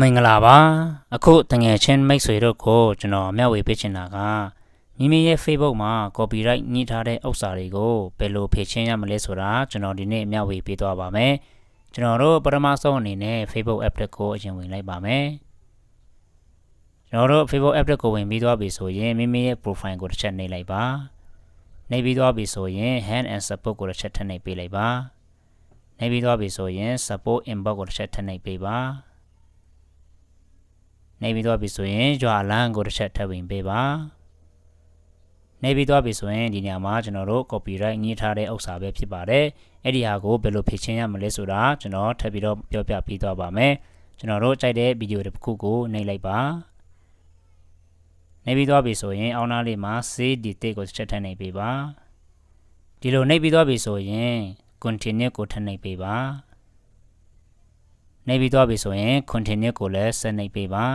မင်္ဂလာပါအခုတငယ်ချင်းမိတ်ဆွေတို့ကိုကျွန်တော်မျှဝေပေးချင်တာကမိမိရဲ့ Facebook မှာ copyright ညှိထားတဲ့ဥစ္စာတွေကိုဘယ်လိုဖြေရှင်းရမလဲဆိုတာကျွန်တော်ဒီနေ့မျှဝေပေးသွားပါမယ်ကျွန်တော်တို့ပထမဆုံးအနေနဲ့ Facebook app တစ်ကိုအရင်ဝင်လိုက်ပါမယ်ကျွန်တော်တို့ Facebook app တစ်ကိုဝင်ပြီးသွားပြီဆိုရင်မိမိရဲ့ profile ကိုတစ်ချက်နှိပ်လိုက်ပါနှိပ်ပြီးသွားပြီဆိုရင် hand and support ကိုတစ်ချက်ထပ်နှိပ်ပေးလိုက်ပါနှိပ်ပြီးသွားပြီဆိုရင် support inbox ကိုတစ်ချက်ထပ်နှိပ်ပေးပါ နေပြီးတော့ပြီဆိုရင်ကြွာလန်းကိုတစ်ချက်ထပ်ဝင်ပေးပါနေပြီးတော့ပြီဆိုရင်ဒီနေရာမှာကျွန်တော်တို့ copyright ညှိထားတဲ့ဥစ္စာပဲဖြစ်ပါတယ်အဲ့ဒီဟာကိုဘယ်လိုဖြည့်ချင်းရမလဲဆိုတာကျွန်တော်ထပ်ပြီးတော့ပြောပြပေးသွားပါမယ်ကျွန်တော်တို့ကြိုက်တဲ့ဗီဒီယိုတစ်ခုကိုနှိပ်လိုက်ပါနေပြီးတော့ပြီဆိုရင်အောင်းနားလေးမှာ save detail ကိုတစ်ချက်ထပ်နှိပ်ပေးပါဒီလိုနှိပ်ပြီးတော့ပြီဆိုရင် continue ကိုထပ်နှိပ်ပေးပါနေပြီးသွားပြီဆိုရင် continue ကိုလည်းဆက်နှိပ်ပေးပါ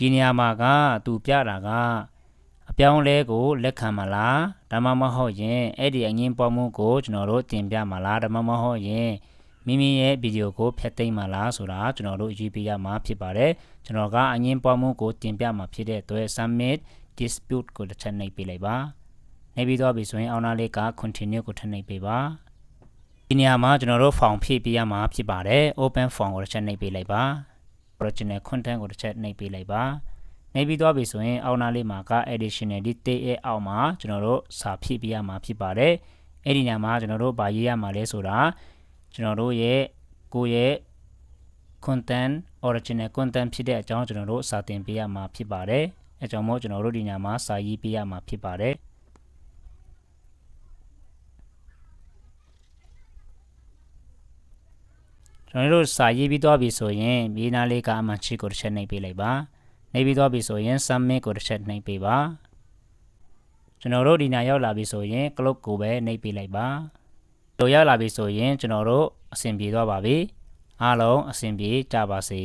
ဒီနေရာမှာကသူပြတာကအပြောင်းလဲကိုလက်ခံမလားဒါမှမဟုတ်ရင်အဲ့ဒီအငင်းပွားမှုကိုကျွန်တော်တို့တင်ပြမလားဒါမှမဟုတ်ရင်မိမိရဲ့ဗီဒီယိုကိုဖျက်သိမ်းမလားဆိုတာကျွန်တော်တို့ရေးပေးရမှာဖြစ်ပါတယ်ကျွန်တော်ကအငင်းပွားမှုကိုတင်ပြမှာဖြစ်တဲ့အတွက် submit dispute ကိုတစ်ချက်နှိပ်ပေးလိုက်ပါနေပြီးတော့ပြီဆိုရင်အောင်းနာလေးက continue ကိုထပ်နှိပ်ပေးပါဒီနေရာမှာကျွန်တော်တို့ form ဖြည့်ပေးရမှာဖြစ်ပါတယ် open form ကိုတစ်ချက်နှိပ်ပေးလိုက်ပါ original content ကိုတစ်ချက်နှိပ်ပေးလိုက်ပါနေပြီးတော့ပြီဆိုရင်အောင်းနာလေးမှာက additional detail ရဲ့အောက်မှာကျွန်တော်တို့စာဖြည့်ပေးရမှာဖြစ်ပါတယ်အဲ့ဒီနေရာမှာကျွန်တော်တို့ဗာရေးရမှာလဲဆိုတာကျွန်တော်တို့ရဲ့ကိုယ့်ရဲ့ content original content ဖြစ်တဲ့အကြောင်းကျွန်တော်တို့စာသင်ပေးရမှာဖြစ်ပါတယ်အဲကြောင့်မို့ကျွန်တော်တို့ဒီညမှာစာရေးပေးရမှာဖြစ်ပါတယ် ကျွန်တော်တို့စာရေးပြီးသွားပြီဆိုရင်မြေနာလေးကအမှန်ချစ်ကိုတစ်ချက်နှိပ်ပေးလိုက်ပါနှိပ်ပြီးသွားပြီဆိုရင် submit ကိုတစ်ချက်နှိပ်ပေးပါကျွန်တော်တို့ဒီညရောက်လာပြီဆိုရင် clock ကိုပဲနှိပ်ပေးလိုက်ပါလိုရောက်လာပြီဆိုရင်ကျွန်တော်တို့အဆင်ပြေသွားပါပြီအားလုံးအဆင်ပြေကြပါစေ